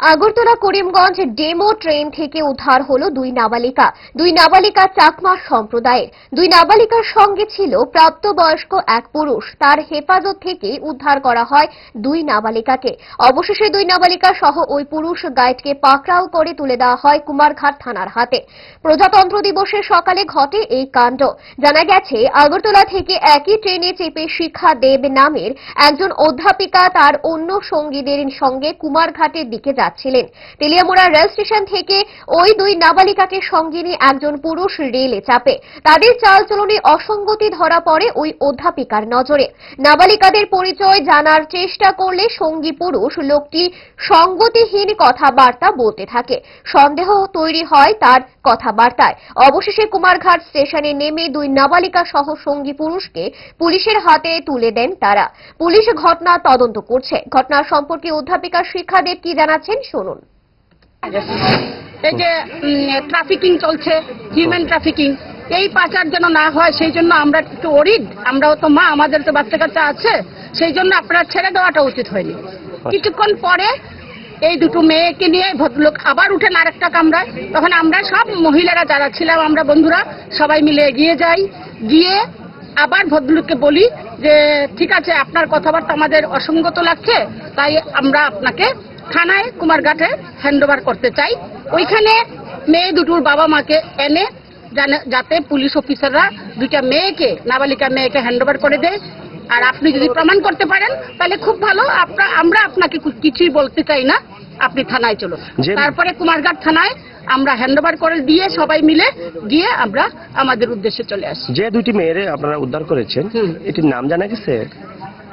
Agartala Karimganj demo train থেকে উদ্ধার হল দুই নাবালিকা। দুই নাবালিকা চাকমা সম্প্রদায়ের। দুই নাবালিকার সঙ্গে ছিল প্রাপ্তবয়স্ক এক পুরুষ। তার হেফাজত থেকে উদ্ধার করা হয় দুই নাবালিকাকে। অবশেষে দুই নাবালিকা সহ ওই পুরুষ গাইডকে পাকড়াও করে তুলে দেওয়া হয় কুমারঘাট থানার হাতে। প্রজাতন্ত্র দিবসের সকালে ঘটে এই কাণ্ড। জানা গেছে, আগরতলা থেকে একই ট্রেনে চেপে শিখা দেব নামের একজন অধ্যাপিকা তার অন্য সঙ্গীদের সঙ্গে কুমারঘাটের দিকে যাচ্ছিলেন। তেলিয়ামুড়া রেল স্টেশন থেকে ওই দুই নাবালিকাকে সঙ্গে নিয়ে একজন পুরুষ রেলে চাপে। তাদের চালচলনে অসঙ্গতি ধরা পড়ে ওই অধ্যাপিকার নজরে। নাবালিকাদের পরিচয় জানার চেষ্টা করলে সঙ্গী পুরুষ লোকটি সঙ্গতিহীন কথাবার্তা বলতে থাকে। সন্দেহ তৈরি হয় তার কথাবার্তায়। অবশেষে কুমারঘাট স্টেশনে নেমে দুই নাবালিকা সহ সঙ্গী পুরুষকে পুলিশের হাতে তুলে দেন তারা। পুলিশ ঘটনা তদন্ত করছে। ঘটনা সম্পর্কে অধ্যাপিকা শিক্ষাদেব কি জানাচ্ছেন শুনুন। এই যে ট্রাফিকিং চলছে হিউম্যান ট্রাফিকিং এই পাচার যেন না হয় সেই জন্য আমরা একটু অরিড আমরাও তো মা আমাদের তো বাচ্চা কাচ্চা আছে সেই জন্য আপনারা ছেড়ে দেওয়াটা উচিত হয়নি। কিছুক্ষণ পরে এই দুটো মেয়েকে নিয়ে ভদ্রলোক আবার উঠেন আরেকটা কামরায় তখন আমরা সব মহিলারা যারা ছিলাম আমরা বন্ধুরা সবাই মিলে এগিয়ে যাই গিয়ে আবার ভদ্রলোককে বলি যে ঠিক আছে আপনার কথাবার্তা আমাদের অসঙ্গত লাগছে তাই আমরা আপনাকে থানায় কুমারঘাটে হ্যান্ডওভার করতে চাই। ওইখানে মেয়ে দুটোর বাবা মাকে এনে যাতে পুলিশ অফিসাররা দুইটা মেয়েকে নাবালিকা মেয়েকে হ্যান্ডওভার করে দেয়। আর আপনি যদি প্রমাণ করতে পারেন তাহলে খুব ভালো। আপনা- আমরা আপনাকে কিছুই বলতে চাই না। আপনি থানায় চলুন। তারপরে কুমারঘাট থানায় আমরা হ্যান্ডওভার করে দিয়ে সবাই মিলে গিয়ে আমরা আমাদের উদ্দেশ্যে চলে আসি। যে দুইটি মেয়েরে আপনারা উদ্ধার করেছেন এটির নাম জানা গেছে?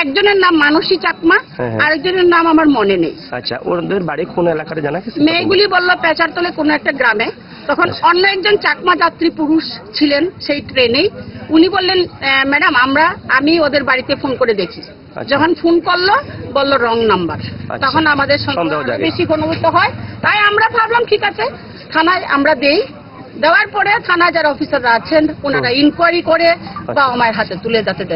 একজনের নাম মানসী চাকমা হ্যাঁ, হ্যাঁ। আরেকজনের নাম আমার মনে নেই। আচ্ছা ওদের বাড়ি কোন এলাকাতে জানা গেছে মেয়েগুলি বলল পেঁচারতলে কোনো একটা গ্রামে। তখন আচ্ছা। অন্য একজন চাকমা যাত্রী পুরুষ ছিলেন সেই ট্রেনেই। উনি বললেন "আহ, ম্যাডাম আমরা আমি ওদের বাড়িতে ফোন করে দেখি। আচ্ছা। যখন ফোন করল বলল রং নাম্বার। আচ্ছা। তখন আমাদের বেশি ঘনীভূত হয়। তাই আমরা ভাবলাম ঠিক আছে থানায় আমরা দেই। দেওয়ার পরে থানায় যারা অফিসাররা আছেন ওনারা ইনকোয়ারি করে বা আমার হাতে তুলে যাতে দেয়।